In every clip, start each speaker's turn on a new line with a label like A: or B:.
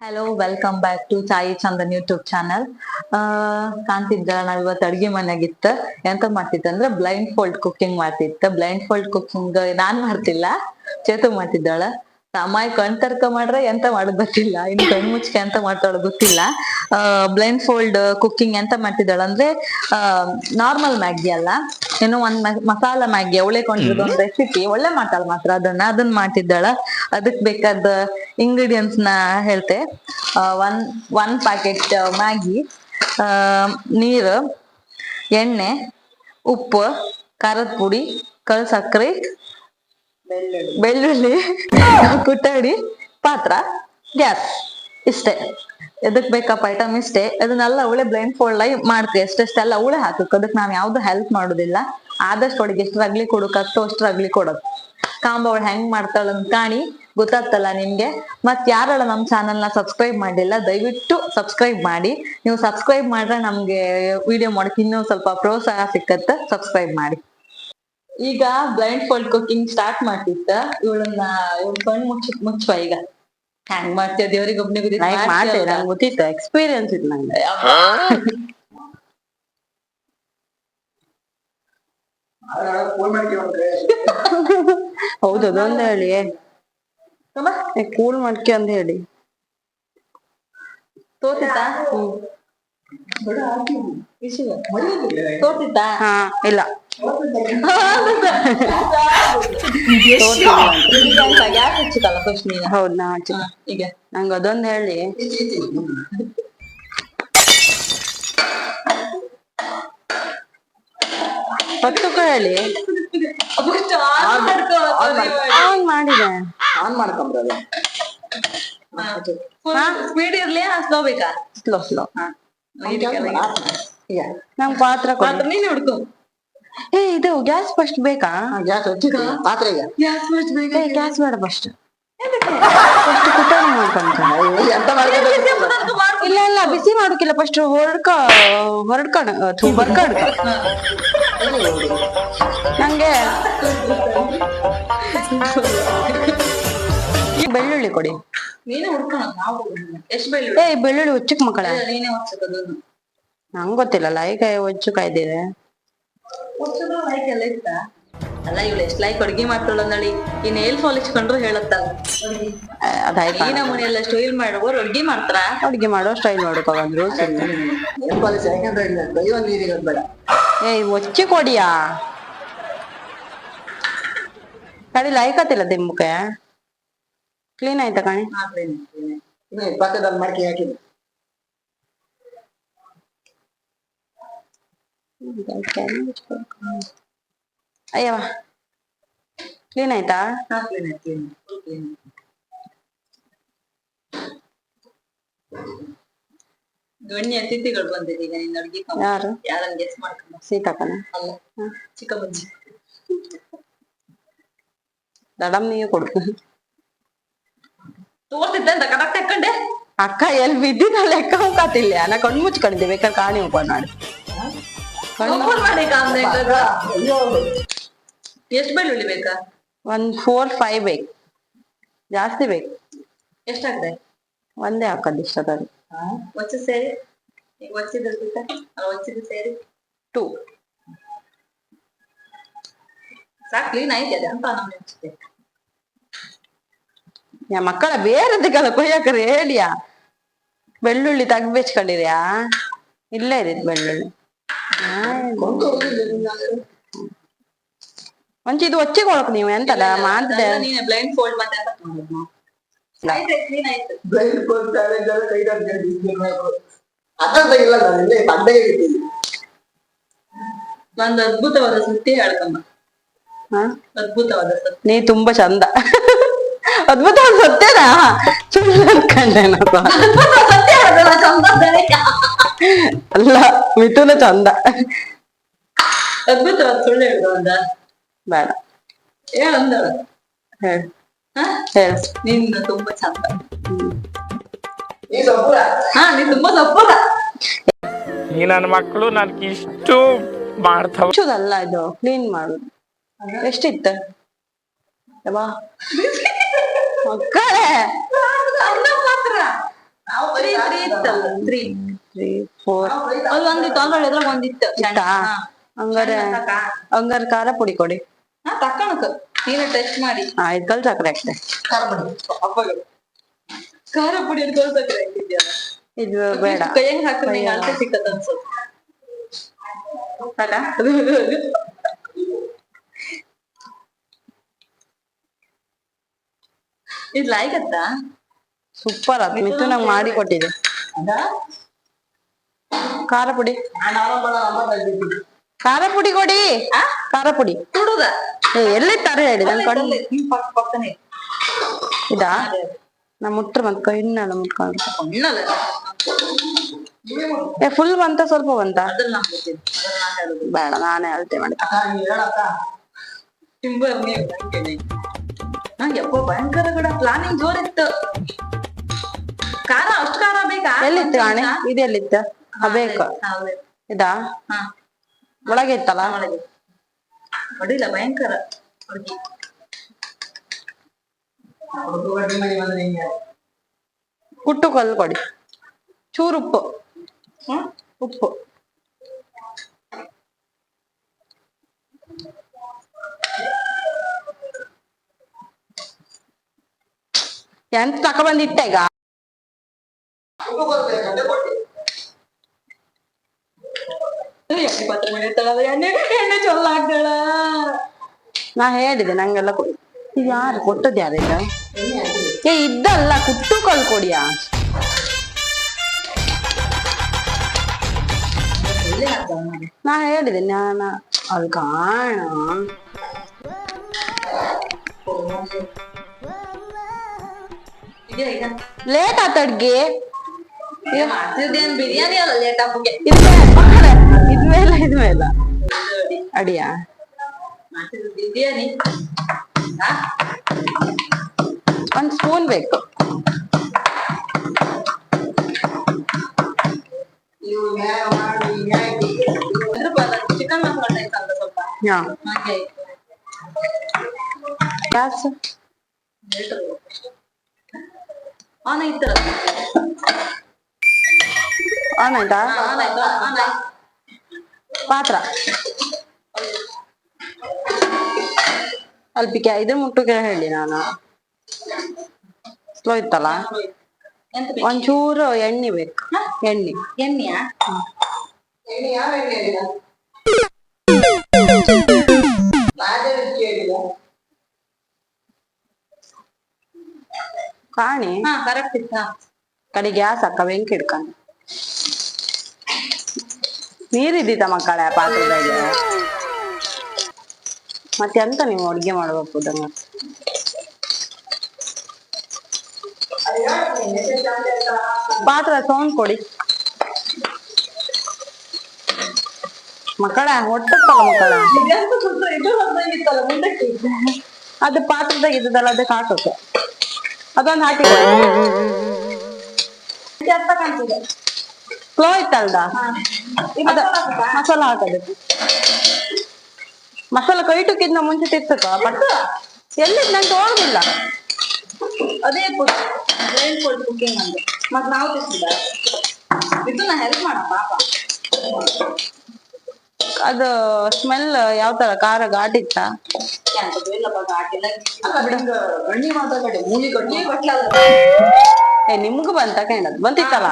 A: Hello welcome back to Sai Chandan YouTube channel ಕಾಣ್ತಿದ್ದ ನಾವ್ ಇವತ್ತು ಅಡ್ಗೆ ಮನೆಗಿತ್ತ. ಎಂತ ಮಾಡ್ತಿದ್ದ ಅಂದ್ರೆ ಬ್ಲೈಂಡ್ ಫೋಲ್ಡ್ ಕುಕ್ಕಿಂಗ್ ಮಾಡ್ತಿತ್ತ ಬ್ಲೈಂಡ್ ಫೋಲ್ಡ್ ಕುಕ್ಕಿಂಗ್ ನಾನ್ ಮಾಡ್ತಿಲ್ಲ ಚೇತು ಮಾಡ್ತಿದ್ದಾಳ. ಅಮ್ಮಾಯಿ ಕಣ್ ಕರ್ಕ ಮಾಡ್ರೆ ಎಂತ ಮಾಡೋದ್ ಗೊತ್ತಿಲ್ಲ. ಇನ್ನು ಕಣ್ ಮುಚ್ಕೆ ಎಂತ ಮಾಡ್ತಾಳ ಗೊತ್ತಿಲ್ಲ. ಬ್ಲೈಂಡ್ ಫೋಲ್ಡ್ ಕುಕ್ಕಿಂಗ್ ಎಂತ ಮಾಡ್ತಿದ್ದಾಳ ಅಂದ್ರೆ ನಾರ್ಮಲ್ ಮ್ಯಾಗಿ ಅಲ್ಲ. ಏನೋ ಒಂದ್ ಮಸಾಲಾ ಮ್ಯಾಗಿ ಅವಳೆ ಕೊಂಡಿರೋದು ಒಂದ್ ರೆಸಿಪಿ ಒಳ್ಳೆ ಮಾಡ್ತಾಳ ಮಾತ್ರ ಅದನ್ನ. ಅದನ್ನ ಮಾಡ್ತಿದ್ದಾಳ. ಅದಕ್ ಬೇಕಾದ ಇಂಗ್ರೀಡಿಯೆಂಟ್ಸ್ನ ಹೇಳ್ತೆ. ಒನ್ ಒನ್ ಪ್ಯಾಕೆಟ್ ಮ್ಯಾಗಿ ನೀರು, ಎಣ್ಣೆ, ಉಪ್ಪು, ಖಾರದ ಪುಡಿ ಕಲ್ ಸಕ್ಕರೆ ಬೆಳ್ಳುಳ್ಳಿ. ಕುಟ್ಟಾಡಿ ಪಾತ್ರ ಗ್ಯಾಸ್ ಇಷ್ಟೇ. ಎದಕ್ ಬೇಕಪ್ಪ ಐಟಮ್ ಇಷ್ಟೇ? ಅದನ್ನೆಲ್ಲ ಅವಳೆ ಬ್ಲೈಂಡ್ ಫೋಲ್ಡ್ ಆಗಿ ಮಾಡ್ತೀವಿ ಎಷ್ಟೆಷ್ಟೆಲ್ಲ ಅವಳೆ ಹಾಕಕ್. ಅದಕ್ಕೆ ನಾವ್ ಯಾವ್ದು ಹೆಲ್ಪ್ ಮಾಡೋದಿಲ್ಲ. ಆದಷ್ಟು ಅವಳಿಗೆ ಎಷ್ಟು ರಗ್ಲಿ ಕೊಡೋಕಾಗ್ತೋ ಅಷ್ಟು ರಗ್ಲಿ ಕೊಡೋದು ಕಾಂಬ ಅವಳು ಹೆಂಗ್ ಮಾಡ್ತಾಳ ಅಂತ ಕಾಣಿ ಗೊತ್ತಾಗ್ತಲ್ಲ ನಿಮ್ಗೆ. ಮತ್ ಯಾರಲ್ಲ ನಮ್ ಚಾನೆಲ್ನ ಸಬ್ಸ್ಕ್ರೈಬ್ ಮಾಡಿಲ್ಲ ದಯವಿಟ್ಟು ಸಬ್ಸ್ಕ್ರೈಬ್ ಮಾಡಿ. ನೀವು ಸಬ್ಸ್ಕ್ರೈಬ್ ಮಾಡ್ರೆ ನಮ್ಗೆ ವಿಡಿಯೋ ಮಾಡಕ್ ಇನ್ನೂ ಸ್ವಲ್ಪ ಪ್ರೋತ್ಸಾಹ ಸಿಕ್ಕತ್ತೆ. ಸಬ್ಸ್ಕ್ರೈಬ್ ಮಾಡಿ. ಈಗ ಬ್ಲೈಂಡ್ ಫೋಲ್ಡ್ ಕುಕಿಂಗ್ ಸ್ಟಾರ್ಟ್ ಮಾಡ್ತಿತ್ತ ಇವಳನ್ನ ಇವಳ ಕಣ್ ಮುಚ್ಚ ಮುಚ್ಚುವ ಈಗ. ಹ್ಯಾಂಗ್ ಮಾಡ್ತೀಯ ದೇವ್ರಿಗೆ ಒಬ್ನಿಗೆ
B: ನಾ ಮಾಡ್ತೇವೆ ನಂಗೆ ಗೊತ್ತಿತ್ತು ಎಕ್ಸ್ಪೀರಿಯನ್ಸ್ ಇತ್ತು ನಂಗೆ. ಹೌದು ಅದೊಂದು ಹೇಳಿ. ಕೂಲ್ ಮಾಡ್ಕೆ ಅಂತ ಹೇಳಿ.
A: ತೋತಿತ್ತಾ ತೋತಿತ್ತಾ
B: ಹಾ ಇಲ್ಲ. ಹೌದು ನಾ
A: ಈಗ
B: ನಂಗ ಅದೊಂದು ಹೇಳಿ. ಹೊತ್ತುಕ ಹೇಳಿ. ಆನ್ ಮಾಡಿದೆ.
C: ಆನ್ ಮಾಡ್ಕೊಂಬ್ರದು
A: ಸ್ಪೀಡ್ ಇರ್ಲಿ ಸ್ಲೋ ಬೇಕಾ?
B: ಸ್ಲೋ ಸ್ಲೋ
A: ಹಾ. ಇದಕ್ಕೆಲ್ಲ
C: ಈಗ
B: ನಂಗೆ ಪಾತ್ರ
A: ನೀನ್ ಹುಡ್ಕು.
B: ಏ ಇದು ಗ್ಯಾಸ್ ಫಸ್ಟ್ ಬೇಕಾ?
C: ಗ್ಯಾಸ್ ಪಾತ್ರೆ ಪಾತ್ರೆಗೆ.
A: ಗ್ಯಾಸ್ ಫಸ್ಟ್ ಬೇಕಾ?
B: ಗ್ಯಾಸ್ ಬೇಡ ಫಸ್ಟ್ ಫಸ್ಟ್ ಕುಟುಂಬ ಮಾಡ್ಕೊಂತ
C: ಎಂತ
B: ಇಲ್ಲ ಇಲ್ಲ ಬಿಸಿ ಮಾಡೋಕಿಲ್ಲ. ಫಸ್ಟ್ ಹೊರಡ್ಕ ಹೊರಡ್ಕಣ ಬರ್ಕಣ ಬರ್ಕಡ್ ನಂಗೆ ಬೆಳ್ಳುಳ್ಳಿ ಕೊಡಿ. ಏ ಬೆಳ್ಳುಳ್ಳಿ ಉಚ್ಚಕ್ ಮಕ್ಕಳ.
A: ನಂಗೆ ಹೊಡ್ಸೋದು
B: ನಂಗ್ ಗೊತ್ತಿಲ್ಲ. ಲೈಕ್ ಒಚ್ಚು ಕಾಯ್ದಿದೆ
A: ಲೈಕ್ ಎಲ್ಲ ಇತ್ತ? ಅಲ್ಲ ಇವಳು ಎಷ್ಟ್ ಲೈಕ್ ಅಡ್ಗೆ ಮಾಡ್ತಾಳ ನಳಿ ಈ ನೇಲ್ ಪಾಲಿಶ್ ಕಂಡ್ರು ಹೇಳತ್ತಲ್ಲ.
B: ಅದಾಯ್ತು?
A: ಈ ನಮೂನಿ ಎಲ್ಲ ಸ್ಟೈಲ್ ಮಾಡುವವ್ರು ಅಡ್ಗೆ ಮಾಡ್ತಾರ?
B: ಅಡ್ಗೆ ಮಾಡೋ ಸ್ಟೈಲ್ ನೋಡ್ಕೊ ಬಂದ್ರು
C: ಯಾಕಂದ್ರೆ ಇಲ್ಲ ದೈವ ನೀರಿಗೆ ಬೇಡ.
B: ಏ ಒಚ್ಚಿ ಕೊಡಿಯಾ? ಕಡಿ ಲೈಕತ್ತಿಲ್ಲ ದಿಮ್ಮಕ್ಕೆ? ಕ್ಲೀನ್ ಆಯ್ತಾ ಕಣಿ?
C: ಪಕ್ಕದಲ್ಲಿ ಮಡಕೆ ಹಾಕಿದ್ರು
B: ಅಯ್ಯವ ಕ್ಲೀನ್ ಆಯ್ತಾ
A: ಗಣ್ಯ ಅತಿಥಿಗಳು ಬಂದಿದೆ ಈಗ ನಿನ್ನ ಅಡ್ಗೆ
B: ಯಾರು
A: ಯಾರನ್ನ ಗೆಸ್ ಮಾಡ್ಕೊಂಡು
B: ಸೀತಾಕನ
A: ಅಲ್ಲ ಚಿಕ್ಕ ಬಜ್ಜಿ
B: ದಡಮ್ ನೀವೇ ಕೊಡು
A: ಅಂತ ಕರೆಕ್ಟ್ ಹಾಕೊಂಡೆ
B: ಅಕ್ಕ ಎಲ್ಲಿ ಬಿದ್ದಿದ್ದ ಲೆಕ್ಕ ಹೋಗಾತಿಲ್ಲ ನಾ ಕಣ್ಣು ಮುಚ್ಕೊಂಡಿದ್ದೆ ಬೇಕಾದ್ರೆ ಕಾಣಿ ಓಪನ್
A: ಎಷ್ಟು ಬೆಳ್ಳುಳ್ಳಿ ಬೇಕಾ?
B: ಒಂದ್ ಫೋರ್ ಫೈವ್ ಬೇಕು. ಜಾಸ್ತಿ ಬೇಕು.
A: ಎಷ್ಟಾಗ್ತದೆ
B: ಒಂದೇ ಹಾಕೋದು ಇಷ್ಟದಲ್ಲಿ
A: ಒಚ್ಚ ಸೇರಿ. ಒಚ್ಚಿದ್ದು ಸೇರಿ.
B: ಟೂ
A: ಸಾಕು ಕ್ಲೀನ್ ಆಯ್ತದೆ ಅಂತ ನಮ್ಗೆ ಅನ್ಸುತ್ತೆ
B: ಯಾ ಮಕ್ಕಳ ಬೇರೆದಕ್ಕೆಲ್ಲ ಕೊಯ್ಯಕರೆ ಹೇಳಿಯಾ? ಬೆಳ್ಳುಳ್ಳಿ ತೆಗ್ಬೇಚ್ಕೊಂಡಿರ್ಯಾ ಇಲ್ಲೇ ಇರಿದ್ ಬೆಳ್ಳುಳ್ಳಿ. ಒಂಚ ಇದು ಒಚ್ಚಿಕೊಳಕ್ ನೀವು ಎಂತದ ಮಾಡ್ದೆ.
A: ನೀನೆ ಬ್ಲೈಂಡ್ ಫೋಲ್ಡ್ ಮತ್ತೆ ಅಂತ ಮಾಡಿದ್ನು. ಆಯ್ತು ಕ್ಲೀನ್ ಆಯ್ತು.
C: ಬ್ಲೈಂಡ್ ಫೋಲ್ಡ್ ಚಾಲೆಂಜ್ ಇಲ್ಲ ನಾನು ಇಲ್ಲೇ
A: ಒಂದು ಅದ್ಭುತವಾದ ಸುದ್ದಿ
B: ಹಾ?
A: ಅದ್ಭುತವಾದ ಸತ್ಯ
B: ನೀ ತುಂಬಾ ಚಂದ. ಅದ್ಭುತವಾದ ಸತ್ಯನಾ? ಸುಳ್ಳು ಅನ್ಕೊಂಡೆ ನಾನು.
A: ಸತ್ಯ ಹೇಳ್ದಲ್ಲ ಸಂಬಂಧನೇ
B: ಅಲ್ಲ ಮಿಥುನ ಚಂದ.
A: ಅದ್ಭುತವಾದ ಸುಳ್ಳು ಹೇಳ್ದ ಅಂದ
B: ಬೇಡ.
A: ಏ ಒಂದ.
B: ಹೇಳು
A: ಹಾ?
B: ಹೇಳು
A: ನಿನ್ನ ತುಂಬಾ ಚಂದ. ಹಾ ನೀನ್ ತುಂಬಾ ಸಪ್ಪಗ
D: ಈ ನನ್ನ ಮಕ್ಕಳು ನನ್ಗೆ ಇಷ್ಟು ಮಾಡ್ತಾವ.
B: ಮುಚ್ಚುದಲ್ಲ ಇದು. ಕ್ಲೀನ್ ಮಾಡುದು ಎಷ್ಟಿತ್ತ? ಯವ್ವಾ. ಮಕ್ಕಳೇ.
A: ತ್ರೀ ತ್ರೀ ಇತ್ತಲ್ಲ. Three
B: three. ಫೋರ್
A: ಒಂದಿತ್ತು.
B: ಇತ್ತಾ? ಹಂಗಾರೆ ಹಂಗಾರೆ ಖಾರ ಪುಡಿ ಕೊಡಿ.
A: ಹಾ ತಕ್ಕಣಕ್ ನೀನು ಟೆಸ್ಟ್ ಮಾಡಿ.
B: ಆಯ್ತು ಕಲ್ ಸಕ್ಕರೆ ಹಾಕ್ತೆ.
C: ಖಾರ
A: ಪುಡಿ. ಸಕ್ಕರೆ ಹಾಕಿದ್ಯಲ್ಲ
B: ಇದು ಬೇಡ.
A: ಕೈಯಂಗ್ ಹಾಕಿದ್ರೆ ನಿಂಗೆ ಅಳತೆ ಸಿಕ್ಕತ್ತ ಅನ್ಸುತ್ತೆ. ಅಲ್ಲ? ಇದು ಅತ್ತ?
B: ಸೂಪರ್ ಅದು ಮಿತ್ತು ನಂಗೆ ಮಾಡಿ ಕೊಟ್ಟಿದೆ. ಖಾರ ಪುಡಿ ಖಾರ ಪುಡಿ ಕೊಡಿ. ಖಾರ ಪುಡಿ
A: ತುಡುದ
B: ಏ ತರ ಹೇಳಿ ನನ್ ಕಣ್ಣು ಇದಾ? ನಾ ಮುಟ್ರ ಬಂತ ಕೈನಾಳ ಮುಟ್ಕೊಂಡು. ಏ ಫುಲ್ ಬಂತ ಸ್ವಲ್ಪ ಬಂತ? ಬೇಡ ನಾನೇ ಅಳತೆ ಮಾಡಿ
C: ಅಕ್ಕ ನೀವ್ ಹೇಳಕ್ಕ?
A: ಟಿಂಬರ್ ನೀವು ನಂಗೆ ಭಯಂಕರ ಕೂಡ ಪ್ಲಾನಿಂಗ್ ಜೋರಿತ್ತು. ಖಾರ ಅಷ್ಟು ಖಾರ ಬೇಕಾ?
B: ಎಲ್ಲಿತ್ತು ಅಣ್ಣ ಇದೆಲ್ಲಿತ್ತು ಬೇಕು
A: ಹೌದು.
B: ಇದಾ
A: ಹಾ.
B: ಒಳಗೆ ಇತ್ತಲ್ಲ
A: ಒಳಗೆ. ಹೊಡಿಲ್ಲ ಭಯಂಕರ ಹುಡುಗಿ
C: ಹುಡುಗ ಗಟ್ಟಿ ಮನೆ ಬಂದ್ರೆ ಹಿಂಗೆ
B: ಕುಟ್ಟು ಕಲ್ಲು ಕೊಡಿ. ಚೂರು ಉಪ್ಪು.
A: ಹ್ಮ್?
B: ಉಪ್ಪು. ಎಂತ ತಕೊಬಂದಿಟ್ಟೆ ಈಗ?
A: ಎಣ್ಣೆ ಪತ್ರ ಮನೆ ತಳದ ಎಣ್ಣೆ ಎಣ್ಣೆ ಚೊಲ್ಲ ಆಗ್ತಾಳ
B: ನಾ ಹೇಳಿದೆ ನಂಗೆಲ್ಲ ಕೊಡಿ. ಇದು ಯಾರು ಕೊಟ್ಟದ್ ಯಾರು ಈಗ? ಏ ಇದ್ದಲ್ಲ ಕುಟ್ಟು ಕಲ್ ಕೊಡಿಯಾ? ನಾ ಹೇಳಿದೆ ನಾನ ಅದು ಕಾಣ. ಲೇಟ್ ಆತ ಅಡ್ಗೆ.
A: ಮಾಡ್ತಿದ್ದೇನ್ ಬಿರಿಯಾನಿ ಅಲ್ಲ ಲೇಟ್ ಆಗೋಗೆ
B: ಇದ್ಮೇಲೆ ಇದ್ಮೇಲೆ. ಅಡಿಯಾ?
A: ಮಾಡ್ತಿದ್ದು ಬಿರಿಯಾನಿ ಹಾ.
B: ಒಂದ್ ಸ್ಪೂನ್ ಬೇಕು
A: ಚಿಕನ್ ಆನ್
B: ಆಯ್ತಾ?
A: ಆನ್ ಆಯ್ತು ಆನ್ ಆಯ್ತು.
B: ಪಾತ್ರ? ಅಲ್ಪಿಕೆ ಇದ್ರ ಮುಟ್ಟುಗೆ ಹೇಳಿ ನಾನು. ಸ್ಲೋ ಇತ್ತಲ್ಲ ಒಂಚೂರು ಎಣ್ಣೆ ಬೇಕು. ಎಣ್ಣೆ.
A: ಎಣ್ಣೆಯಾ?
B: ಕಾಣಿ.
A: ಕರೆಕ್ಟ್
B: ಕಡೆ ಗ್ಯಾಸ್ ಅಕ್ಕ ಬೆಂಕಿ ಇಡ್ಕೊಂಡು ನೀರಿದ್ದಿತ್ತ ಮಕ್ಕಳ ಪಾತ್ರದಾಗೆ. ಮತ್ತೆ ಅಂತ ನೀವು ಅಡ್ಗೆ ಮಾಡ್ಬೇಕು ದಂಗ
C: ಅದು ಹೇಳ್ತೀನಿ ಎಣ್ಣೆ ಜಾಸ್ತಿ ಆಯ್ತಾ
B: ಪಾತ್ರ ಸೌಂಡ್ ಕೊಡಿ. ಮಕ್ಕಳ ಹೊಟ್ಟತ್ತಲ್ಲ ಮಕ್ಕಳ? ಅದು ಪಾತ್ರದಾಗ ಇದ್ದದಲ್ಲ ಅದಕ್ಕೆ ಹಾಕೋಕೆ ಅದೊಂದು ಹಾಕಿ ಸ್ಲೋ ಇತ್ತಲ್ದ
A: ಮಸಾಲ ಹಾಕುದಾ?
B: ಮಸಾಲ ಟುಕ್ಕಿದ್ನ ಮುಂಚೆ ತಿರ್ತಕ ಬಟ್ ಎಲ್ಲಿ ನಂಗೆ
A: ಅದೇ ಫುಡ್ ಬ್ರೈನ್ ಫುಡ್ ಕುಕಿಂಗ್ ಅಂದ್ರೆ ಮತ್ ನಾವು ಇದು ನಾ ಹೆಲ್ಪ್ ಮಾಡ ಪಾಪ.
B: ಅದು ಸ್ಮೆಲ್ ಯಾವ ತರ? ಖಾರ ಘಾಟ್ ಇತ್ತ?
A: ಘಾಟಿಲ್ಲ
C: ಗಣ್ಣಿ ಮಾತಾಡಿ ಮೂಲಿ
B: ಏ ನಿಮ್ಗೂ ಬಂತ ಕೇಳದ್ ಬಂತಿತ್ತಲ್ಲ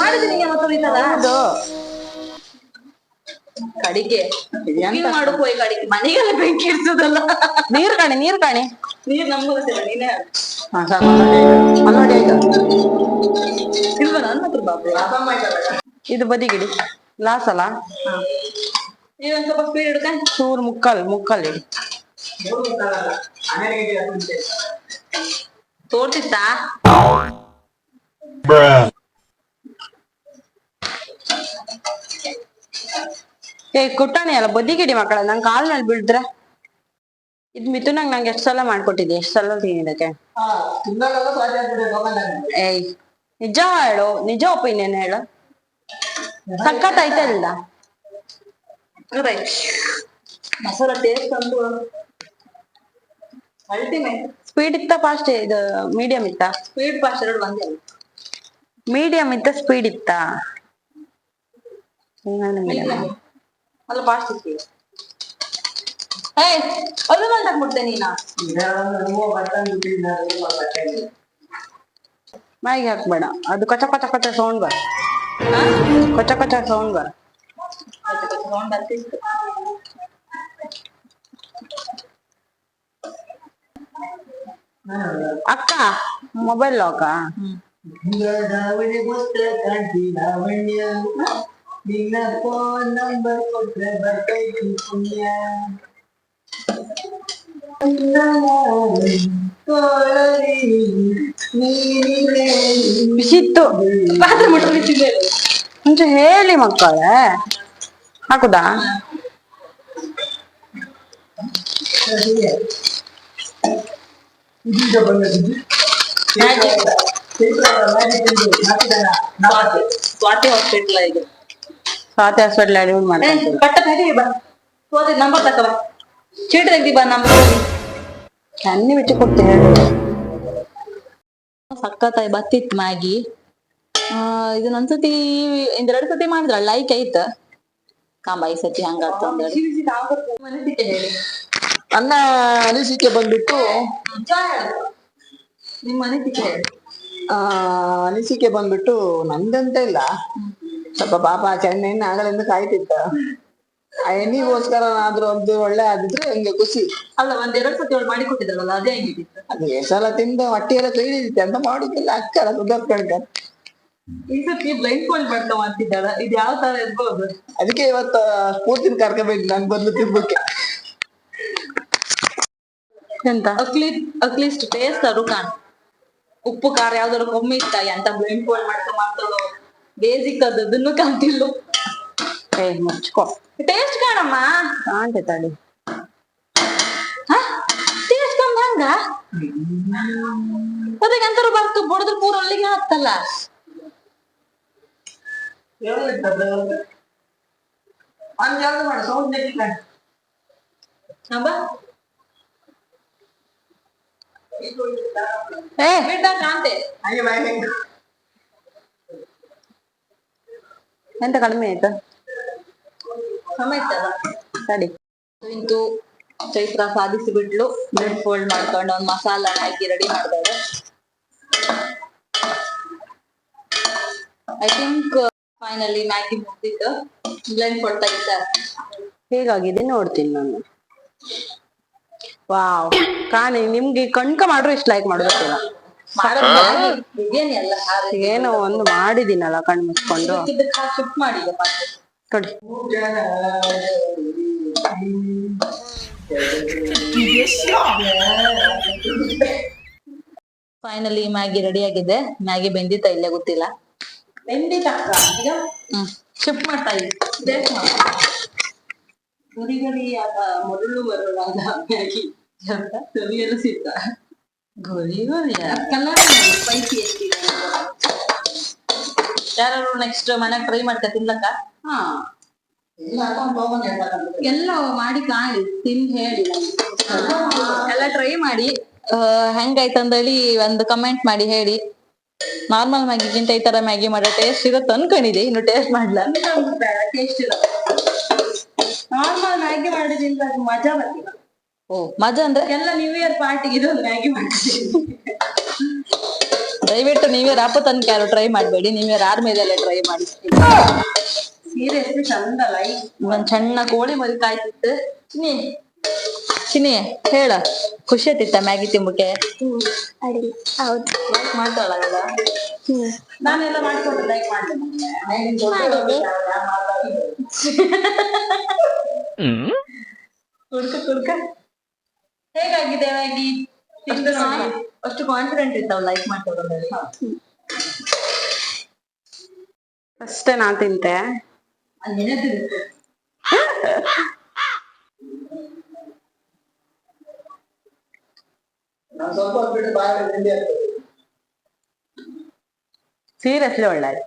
A: ಮಾಡಿದ್ದೀನಿ
B: ಅದು
A: ಕಡಿಗೆ
B: ಎಂತ?
A: ನೀವ್ ಮಾಡಕ್ ಹೋಗಿ ಕಡಿಗೆ ಮನೆಗೆಲ್ಲ ಬೆಂಕಿ ಇರ್ತದಲ್ಲ
B: ನೀರ್ ಕಾಣಿ ನೀರ್ ಕಾಣಿ
A: ನೀರ್ ನಮ್ಗೆ ಗೊತ್ತಿಲ್ಲ ನೀನೇ ಹೇಳು.
C: ಹಾ ಸಾಕು ಮಲ್ಲೋಡಿ ಆಯ್ತು
A: ಇಲ್ವಾ ನನ್ನ ಹತ್ರ ಬಾಬು
C: ಅಸಮ್ಮ ಆಯ್ತಲ್ಲ
B: ಇದು ಬದಿಗಿಡಿ ಲಾಸ್ ಅಲ್ಲ
A: ನೀವೊಂದ್ ಸ್ವಲ್ಪ ಸ್ಪೀಡ್ ಹಿಡ್ಕೊಂಡು
B: ಚೂರ್ ಮುಕ್ಕಲ್ ಮುಕ್ಕಲ್ ಇಡಿ
C: ಮೂರು ಮುಕ್ಕಾಲಲ್ಲ
B: ಏ ಕುಟ್ಟಾಣಿ ಅಲ್ಲ ಬದಿಗಿಡಿ ಮಕ್ಕಳ ನಂಗೆ ಕಾಲ್ನಲ್ಲಿ ಬೀಳ್ದ್ರೆ? ಇದ್ ಮಿಥುನಾಗ ನಂಗೆ ಎಷ್ಟ್ ಸಲ ಮಾಡ್ಕೊಟ್ಟಿದ್ದೆ? ಎಷ್ಟ್ ಸಲ
C: ತಿನ್ ಇದಕ್ಕೆ
B: ಏಯ್ ನಿಜ ಹೇಳು ನಿಜ ಒಪಿನಿಯನ್ ಹೇಳು. ಸಖತ್ ಐತಲ್ಲ
A: ಮಸಾಲ ಟೇಸ್ಟ್ ಅಲ್ಟಿಮೇಟ್
B: ಸ್ಪೀಡ್ ಇತ್ತ ಫಾಸ್ಟ್ ಇದು ಮೀಡಿಯಂ ಇತ್ತ?
A: ಸ್ಪೀಡ್ ಫಾಸ್ಟ್ ಎರಡು ಒಂದೇ
B: ಮೀಡಿಯಂ ಇತ್ತ ಸ್ಪೀಡ್ ಇತ್ತ?
A: ಅಲ್ಲ ಪಾಸ್ಟ್ ಇತ್ತು ಏಯ್ ಅದು ಮಾಡ್ಬಿಡ್ತೆ ನೀನಾ.
C: ನೀವು ಬರ್ತಂದು ತಿನ್ನೋದು ಬರ್ತಂದು
B: ಮ್ಯಾಗಿ ಹಾಕ್ಬೇಡ ಅದು ಕಚ ಕಚ ಕಚ ಸೌಂಡ್ ಬರ್. ಕಚ ಕಚ ಸೌಂಡ್ ಬರ್.
A: ಸೌಂಡ್ ಅಂತಿತ್ತು
B: ಅಕ್ಕ ಮೊಬೈಲ್ ಲಾಕ
C: ದಾವಣಿ ಪುತ್ರ ಕಾಂತಿ ಲಾವಣ್ಯ ನಿನ್ನ ಫೋನ್ ನಂಬರ್ ಕೊಟ್ರೆ ಬರ್ತೈತಿ ಪುಣ್ಯ ಕೋಳರಿ ನೀನೇ
B: ಬಿಸಿತ್ತು.
A: ಪಾತ್ರೆ ಮುಟ್ಲಿಕ್ಕಿದೆ
B: ಮುಂಚೆ ಹೇಳಿ ಮಕ್ಕಳೇ. ಹಾಕುದಾ?
C: ಇದೀಗ ಬಂದದ್ದು
A: ಸ್ವಾತಿ ಹಾಸ್ಪಿಟ್ಲ್ ಇದು
B: ಸ್ವಾತಿ ಹಾಸ್ಪಿಟಲ್ ಅಡ್ಮಿಟ್ ಮಾಡಿ
A: ಪಟ್ಟ ತೆಗಿ ಬಾ. ಹೋದಿ ನಂಬರ್ ತಗೋ ಚೀಟಿ ತೆಗ್ದಿ ಬಾ ನಂಬರ್
B: ಚನ್ನಿ ಬಿಟ್ಟು ಕೊಡ್ತೀನಿ ಹೇಳು.
A: ಸಕ್ಕತ್ತಾಗಿ ಬತ್ತಿತ್ತು ಮ್ಯಾಗಿ. ಆ ಇದನ್ನ ಒಂದ್ಸತಿ ಒಂದೆರಡು ಸತಿ ಮಾಡಿದ್ರ? ಲೈಕ್ ಐತ? ಕಾಂಬ ಈ ಸತಿ ಹಂಗಾತ
C: ಅನ್ನ ಅನಿಸಿಕೆ ಬಂದ್ಬಿಟ್ಟು.
A: ನಿಮ್ಮ ಅನಿಸಿಕೆ
C: ಅನಿಸಿಕೆ ಬಂದ್ಬಿಟ್ಟು ನಂದಂತ ಇಲ್ಲ. ಸ್ವಲ್ಪ ಪಾಪ ಚೆನ್ನೈನ ಆಗಲಿಂದ ಕಾಯ್ತಿದ್ದ. ಆ ಎಣ್ಣಿಗೋಸ್ಕರನಾದ್ರೂ ಒಂದು ಒಳ್ಳೆ ಆದಿದ್ರೆ ಹಂಗೆ ಖುಷಿ.
A: ಅಲ್ಲ ಒಂದೆರಡು ಸತಿ ಅವಳು ಮಾಡಿ ಕೊಟ್ಟಿದ್ದಲ್ಲ ಅದೇ ಹೆಂಗಿತ್ತು.
C: ಅದು ಎಷ್ಟ್ ಸಲ ತಿಂದು ಹೊಟ್ಟೆ ಎಲ್ಲ ಕೈಡಿದಿತ್ತೆ ಅಂತ ಮಾಡಿದ್ದಿಲ್ಲ ಅಕ್ಕರ ಸುಧಾರ್ಸ್ಕೊಳ್ತಾರೆ
A: ಈ ಸತಿ ಬ್ಲೈಂಡ್ ಫೋಲ್ಡ್ ಮಾಡ್ತಿದ್ದಾಳ ಇದು ಯಾವ ತರ ಇರ್ಬೋದು?
C: ಅದಕ್ಕೆ ಇವತ್ತು ಸ್ಫೂರ್ತಿನ ಕರ್ಕೋಬೇಕು ನಂಗೆ ಬಂದು ತಿನ್ಬೇಕು
B: ಎಂತ?
A: ಅಕ್ಲಿ ಅಕ್ಲಿಸ್ಟ್ ಟೇಸ್ಟ್ ಕಾಣ್ ಉಪ್ಪು ಖಾರ ಯಾವ್ದಾದ್ರು ಕಮ್ಮಿ ಇತ್ತ ಎಂತ ಬ್ಲೈಂಡ್ ಫೋಲ್ಡ್ ಮಾಡ್ತಾ ಮಾಡ್ತಾಳೋ? ಬೇಸಿಕ್ ಅದನ್ನು
B: ಏ ಮುಚ್ಕೋ.
A: ಟೇಸ್ಟ್ ಕಾಣಮ್ಮ.
B: ಕಾಣ್ತೆ ತಡಿ.
A: ಟೇಸ್ಟ್ ಕಮ್ಮಿ ಹಂಗ? ಅದಕ್ಕೆ ಅಂತಾರು ಬರ್ತು ಬಡದ್ರ ಪೂರ ಅಲ್ಲಿಗೆ ಹತ್ತಲ್ಲ
C: ಮಾಡಿ ಸೌಂಡ್
A: ಹಬ್ಬ
B: ಏ
A: ಬಿಟ್ಟ ಕಾಣ್ತೆ
C: ಹಾಗೆ ಬಾಯಿ
B: ಎಂತ ಕಡಿಮೆ ಆಯ್ತು? ಸರಿ.
A: ಇಂತು ಚೈತ್ರ ಸಾಧಿಸಿ ಬಿಟ್ಲು. ಬ್ರೆಡ್ ಫೋಲ್ಡ್ ಮಾಡ್ಕೊಂಡು ಒಂದ್ ಮಸಾಲ ಹಾಕಿ ರೆಡಿ ಮಾಡ್ತಾರೆ ಐ ಥಿಂಕ್ ಫೈನಲಿ ಮ್ಯಾಗಿ ಮುಗ್ದಿತ್ತು ಬ್ಲೆಂಡ್ ಫೋಲ್ಡ್ ತೆಗಿತಾ
B: ಹೇಗಾಗಿದೆ? ನೋಡ್ತೀನಿ ನಾನು. ವಾವ್ ಕಾಣಿ ನಿಮ್ಗೆ ಕಣ್ಕ ಮಾಡ್ರು ಇಷ್ಟ ಲೈಕ್ ಮಾಡೋದಕ್ಕಿಲ್ಲ ಏನೋ ಒಂದು ಮಾಡಿದೀನಲ್ಲ ಕಣ್ಣು ಮುಚ್ಕೊಂಡು.
A: ಶಿಫ್ಟ್ ಮಾಡಿ
B: ನೋಡಿ
A: ಫೈನಲಿ ಮ್ಯಾಗಿ ರೆಡಿ ಆಗಿದೆ. ಮ್ಯಾಗಿ ಬೆಂದಿತ್ತ ಇಲ್ಲೇ ಗೊತ್ತಿಲ್ಲ. ಹ್ಮ್. ಶಿಫ್ಟ್ ಮಾಡ್ತಾ ಇದ್ವಿ ಗುಡಿ ಗುಡಿ ಮೊದಲು ಬರೋದಾದ ಮ್ಯಾಗಿ ಅಂತ ಸವಿಯಲು ಗರಿ ಗರಿ ಕಲರ್ ಸ್ಪೈಸಿ ಎಷ್ಟಿದೆ ಯಾರು ನೆಕ್ಸ್ಟ್ ಮನೆಗ್ ಟ್ರೈ ಮಾಡ್ತಾ ತಿನ್ಲಕ್ಕ? ಹಾ. ಎಲ್ಲ ಮಾಡಿ ಕಾಣಿ ತಿನ್ ಹೇಳಿ. ಎಲ್ಲ ಟ್ರೈ ಮಾಡಿ. ಆ, ಹೆಂಗಾಯ್ತು ಅಂದೇಳಿ ಒಂದು ಕಮೆಂಟ್ ಮಾಡಿ ಹೇಳಿ. ನಾರ್ಮಲ್ ಮ್ಯಾಗಿಗಿಂತ ಈ ತರ ಮ್ಯಾಗಿ ಮಾಡೋ ಟೇಸ್ಟ್ ಇರುತ್ತೆ ಅನ್ಕೊಂಡಿದೆ ಇನ್ನು ಟೇಸ್ಟ್ ಮಾಡ್ಲ ಟೇಸ್ಟ್ ಇರುತ್ತೆ ನಾರ್ಮಲ್ ಮ್ಯಾಗಿ ಮಾಡಿದ್ರಿಂದ ಮಜಾ ಬರ್ತಿಲ್ಲ. ಓ ಮಜಾ ಅಂದ್ರೆ ಎಲ್ಲ ನ್ಯೂ ಇಯರ್ ಪಾರ್ಟಿಗೆ ಇದೊಂದು ಮ್ಯಾಗಿ ಮಾಡ್ತೀವಿ ದಯವಿಟ್ಟು ನ್ಯೂ ಇಯರ್ ಹಬ್ಬ ತನಕ ಯಾರು ಟ್ರೈ ಮಾಡಬೇಡಿ. ನ್ಯೂ ಇಯರ್ ಆದ್ಮೇಲೆ ಟ್ರೈ ಮಾಡಿ. ಸೀರಿಯಸ್ಲಿ ಚಂದ ಲೈಕ್ ಒಂದ್ ಸಣ್ಣ ಕೋಳಿ ಮರಿ ಕಾಯ್ತಿತ್ತು ಚಿನಿ ಚಿನಿ ಹೇಳ. ಖುಷಿ ಆಯ್ತಿತ್ತ ಮ್ಯಾಗಿ ತಿಂಬಕ್ಕೆ?
E: ಹೌದು.
A: ಲೈಕ್ ಮಾಡ್ತಾಳಲ್ಲ ನಾನೆಲ್ಲ ಮಾಡ್ಕೊಂಡು ಲೈಕ್ ಮಾಡ್ತೀನಿ. ಕುಡ್ಕ ಕುಡ್ಕ ಹೇಗಾಗಿದೆ ಆಗಿ ಅಷ್ಟು ಕಾನ್ಫಿಡೆಂಟ್ ಇರ್ತಾವ ಲೈಕ್ ಮಾಡ್ತಾರೆ
B: ಅಷ್ಟೇ ನಾ ತಿಂತೆ.
A: ಅಲ್ಲಿ ನೆನೆದಿರುತ್ತೆ
C: ನಾನ್ ಸ್ವಲ್ಪ ಹೊತ್ತು ಬಿಟ್ಟು ಬಾಯಲ್ಲಿ ತಿಂಡಿ ಆಗ್ತದೆ
B: ಸೀರಿಯಸ್ಲಿ ಒಳ್ಳೆ ಆಯ್ತು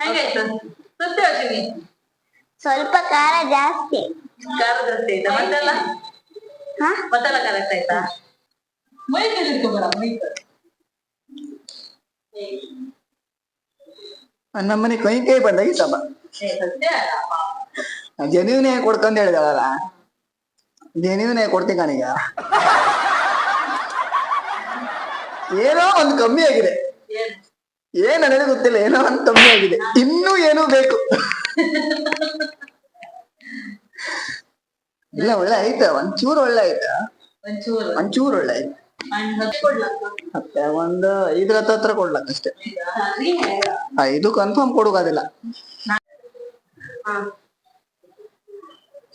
A: ಹೆಂಗಾಯ್ತು ಸುತ್ತೆ ಅಶ್ವಿನಿ
E: ಸ್ವಲ್ಪ ಖಾರ ಜಾಸ್ತಿ.
A: ಖಾರ ಜಾಸ್ತಿ. ಆಯ್ತಾ
E: ಹಾ?
A: ಮತ್ತೆಲ್ಲ ಕರೆಕ್ಟ್ ಆಯ್ತಾ? ಮೈ ಇಟ್ಕೊಬೇಡ ಮೈ
C: ನಮ್ಮನೆ ಕೈ ಕೈ ಬಂದಾಗಿತ್ತಮ್ಮ
A: ಸತ್ಯ
C: ಜನಿವನೇ ಕೊಡ್ಕೊಂಡ್ ಹೇಳಿದವಲ್ಲ ಜನಿವನೇ ಕೊಡ್ತೀನಿ ಕಣೀಗ. ಏನೋ ಒಂದು ಕಮ್ಮಿ ಆಗಿದೆ.
A: ಏನು
C: ನನಗೆ ಗೊತ್ತಿಲ್ಲ ಏನೋ ಅಂತ ಕಮ್ಮಿ ಆಗಿದೆ. ಇನ್ನೂ ಏನೂ ಬೇಕು. ಇಲ್ಲ ಒಳ್ಳೆ ಆಯ್ತ? ಒಂಚೂರು ಒಳ್ಳೆ ಆಯ್ತ?
A: ಒಂಚೂರು.
C: ಒಳ್ಳೆ
A: ಆಯ್ತು.
C: ಮತ್ತೆ ಒಂದು ಐದ್ರ ಹತ್ರ ಕೊಡ್ಲಕ್ಕ ಅಷ್ಟೇ. ಐದು ಇದು ಕನ್ಫರ್ಮ್ ಕೊಡುಗಾದಿಲ್ಲ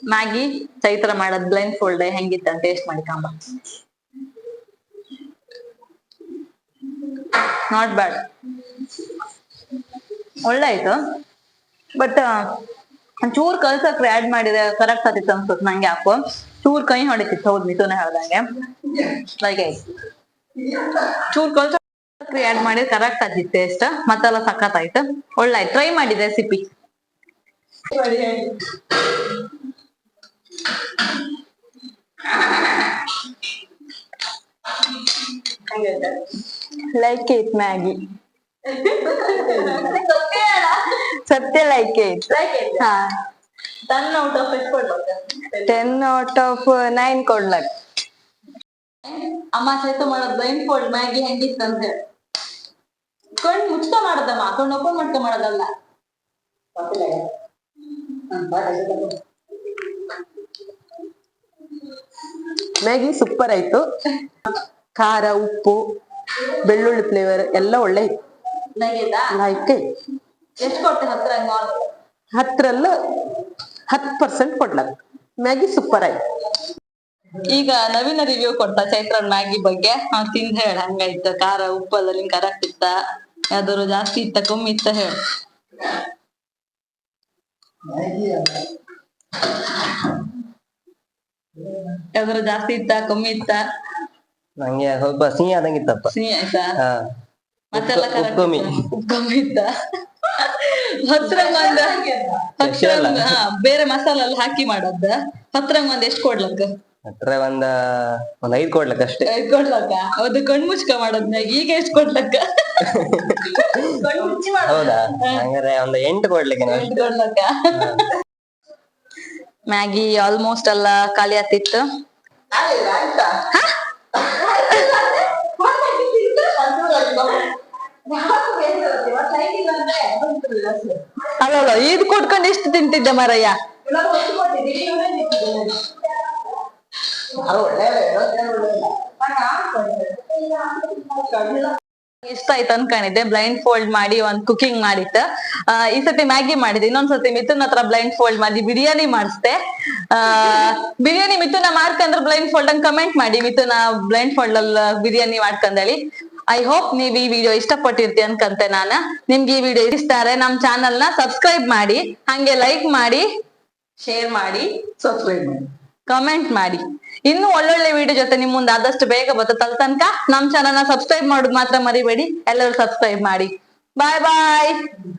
A: ಮ್ಯಾಗಿ ಚೈತ್ರ ಮಾಡದ್ ಬ್ಲೈಂಡ್ ಫೋಲ್ಡ್ ಹೆಂಗಿತ್ತ ಟೇಸ್ಟ್ ಮಾಡಿ ಕಾಂಬ. ನಾಟ್ ಬ್ಯಾಡ್ ಒಳ್ಳೆ ಆಯ್ತು ಬಟ್ ಚೂರ್ ಕಲ್ಸಕ್ರೆ ಆಡ್ ಮಾಡಿದ್ರೆ ಕರೆಕ್ಟ್ ಆಗಿತ್ತು ಅನ್ಸುತ್ತೆ ನಂಗೆ ಯಾಕೋ ಚೂರ್ ಕೈ ಹೊಡಿತಿತ್ತು ಹೌದು ಮಿಥುನ ಹೇಳ್ದಂಗೆ. ಲೈಕ್ ಚೂರ್ ಕಲ್ಸಕ್ರೆ ಆಡ್ ಮಾಡಿದ್ರೆ ಕರೆಕ್ಟ್ ಆತಿತ್ತು ಟೇಸ್ಟ್ ಮತ್ತೆಲ್ಲ ಸಖತ್ ಆಯ್ತು. ಒಳ್ಳೆ ಆಯ್ತು ಟ್ರೈ ಮಾಡಿದೆ ರೆಸಿಪಿ ಲೈಕ್ ಇಟ್ ಮ್ಯಾಗಿ ಸತ್ಯ ಲೈಕ್ ಇಟ್ ಹಾ. ಟೆನ್ ಔಟ್ ಆಫ್ ಎಷ್ಟು
B: ಟೆನ್ ಔಟ್ ಆಫ್ ನೈನ್ ಕೊಡ್ಲಕ್.
A: ಅಮ್ಮ ಸಹಿತ ಮಾಡೋದು ಬ್ಲೈಂಡ್ ಫೋಲ್ಡ್ ಮ್ಯಾಗಿ ಹೆಂಗಿತ್ತು ಅಂತ ಹೇಳಿ. ಕಣ್ ಮುಚ್ಕ ಮಾಡೋದಮ್ಮ ಕಣ್ ಓಪನ್ ಮಾಡ್ಕೊ ಮಾಡೋದಲ್ಲ.
B: ಮ್ಯಾಗಿ ಸೂಪರ್ ಆಯ್ತು. ಖಾರ ಉಪ್ಪು. ಬೆಳ್ಳುಳ್ಳಿ ಫ್ಲೇವರ್ ಎಲ್ಲ ಒಳ್ಳೆ ಲೈಕ್
A: ಎಷ್ಟು ಕೊಟ್ಟೆ ಹತ್ರ
B: ಹತ್ರಲ್ಲ ಹತ್ತು ಪರ್ಸೆಂಟ್ ಕೊಡ್ಲಕ್ ಮ್ಯಾಗಿ ಸೂಪರ್ ಆಯ್ತು.
A: ಈಗ ನವೀನ ರಿವ್ಯೂ ಕೊಡ್ತಾ ಚೈತ್ರ ಮ್ಯಾಗಿ ಬಗ್ಗೆ. ತಿಂದು ತಿಂದ್ ಹೇಳ ಹಂಗಾಯ್ತ. ಖಾರ ಉಪ್ಪು ನಿಂಗ್ ಕರೆಕ್ಟ್ ಇತ್ತ ಯಾವ್ದಾದ್ರು ಜಾಸ್ತಿ ಇತ್ತ ಕಮ್ಮಿ ಇತ್ತ ಹೇಳ. ಯಾವ್ದಾದ್ರು ಜಾಸ್ತಿ ಇತ್ತ ಕಮ್ಮಿ ಇತ್ತ?
F: ನಂಗೆ ಸ್ವಲ್ಪ ಸಿಹಿ ಆದಂಗಿತ್ತಪ್ಪ.
A: ಸಿಹಿ ಆಯ್ತಾ?
F: ಹಾ.
A: ಮತ್ತೆಲ್ಲ correct
F: ಉಪ್ಪು ಕಮ್ಮಿ.
A: ಇತ್ತ? ಉಪ್ಪು ಕಮ್ಮಿ ಇತ್ತ
F: Special.
A: ಹತ್ರಂಗ್ ಹಾ ಬೇರೆ ಮಸಾಲ ಎಲ್ಲ ಹಾಕಿ ಮಾಡದ್ದ ಹತ್ರ ಒಂದ್ ಎಷ್ಟ್ ಕೊಡ್ಲಕ್ಕ?
F: ಹತ್ರ ಒಂದ ಒಂದ್ ಐದ್ ಕೊಡ್ಲಕ್ಕ ಅಷ್ಟೇ.
A: ಐದ್ ಕೊಡ್ಲಕ್ಕ? ಅದು ಕಣ್ ಮುಚ್ಕ ಮಾಡೋದ್ನಾಗ ಈಗ ಎಷ್ಟ್ ಕೊಡ್ಲಕ್ಕ? ಕಣ್ ಮುಚ್ಚಿ ಮಾಡೋದು.
F: ಹೌದಾ? ಹಂಗಾರೆ ಒಂದ್ ಎಂಟು ಕೊಡ್ಲಿಕ್ಕೆ ನಾವು.
A: ಇಟ್ಕೊಳ್ಲಕ್ಕ ಮ್ಯಾಗಿ ಆಲ್ಮೋಸ್ಟ್ ಎಲ್ಲ ಖಾಲಿ ಆತಿತ್ತು. ಅಲ್ಲ ಇದು ಕೊಟ್ಕೊಂಡು ಎಷ್ಟು ತಿಂತಿದ್ದೆ ಮಾರಯ್ಯ?
C: ಒಳ್ಳೆ
A: ಇಷ್ಟ ಆಯ್ತು ಅನ್ಕೊಂಡಿದ್ದೆ. ಬ್ಲೈಂಡ್ ಫೋಲ್ಡ್ ಮಾಡಿ ಒಂದ್ ಕುಕಿಂಗ್ ಮಾಡಿತ್ತು ಈ ಸತಿ ಮ್ಯಾಗಿ ಮಾಡಿದೆ ಇನ್ನೊಂದ್ ಸತಿ ಮಿಥುನ್ ಹತ್ರ ಬ್ಲೈಂಡ್ ಫೋಲ್ಡ್ ಮಾಡಿ ಬಿರಿಯಾನಿ ಮಾಡಿಸ್ದೆ. ಬಿರಿಯಾನಿ ಮಿಥುನ ಮಾಡ್ಕಂದ್ರೆ ಬ್ಲೈಂಡ್ ಫೋಲ್ಡ್ ಅಂತ ಕಮೆಂಟ್ ಮಾಡಿ. ಮಿಥುನ ಬ್ಲೈಂಡ್ ಫೋಲ್ಡ್ ಅಲ್ಲಿ ಬಿರಿಯಾನಿ ಮಾಡ್ಕಂದೇಳಿ. ಐ ಹೋಪ್ ನೀವ್ ಈ ವಿಡಿಯೋ ಇಷ್ಟಪಟ್ಟಿರ್ತಿ ಅನ್ಕಂತೆ ನಾನ. ನಿಮ್ಗೆ ಈ ವಿಡಿಯೋ ಇಷ್ಟಾರೆ ನಮ್ ಚಾನಲ್ನ ಸಬ್ಸ್ಕ್ರೈಬ್ ಮಾಡಿ. ಹಂಗೆ ಲೈಕ್ ಮಾಡಿ ಶೇರ್ ಮಾಡಿ
C: ಸಬ್ಸ್ಕ್ರೈಬ್ ಮಾಡಿ.
A: ಕಮೆಂಟ್ ಮಾಡಿ. ಇನ್ನು ಒಳ್ಳೊಳ್ಳೆ ವಿಡಿಯೋ ಜೊತೆ ನಿಮ್ ಮುಂದೆ ಆದಷ್ಟು ಬೇಗ ಅಲ್ಲಿ ತನಕ ನಮ್ ಚಾನಲ್ನ ಸಬ್ಸ್ಕ್ರೈಬ್ ಮಾಡೋದು ಮಾತ್ರ ಮರಿಬೇಡಿ. ಎಲ್ಲರೂ ಸಬ್ಸ್ಕ್ರೈಬ್ ಮಾಡಿ. ಬಾಯ್ ಬಾಯ್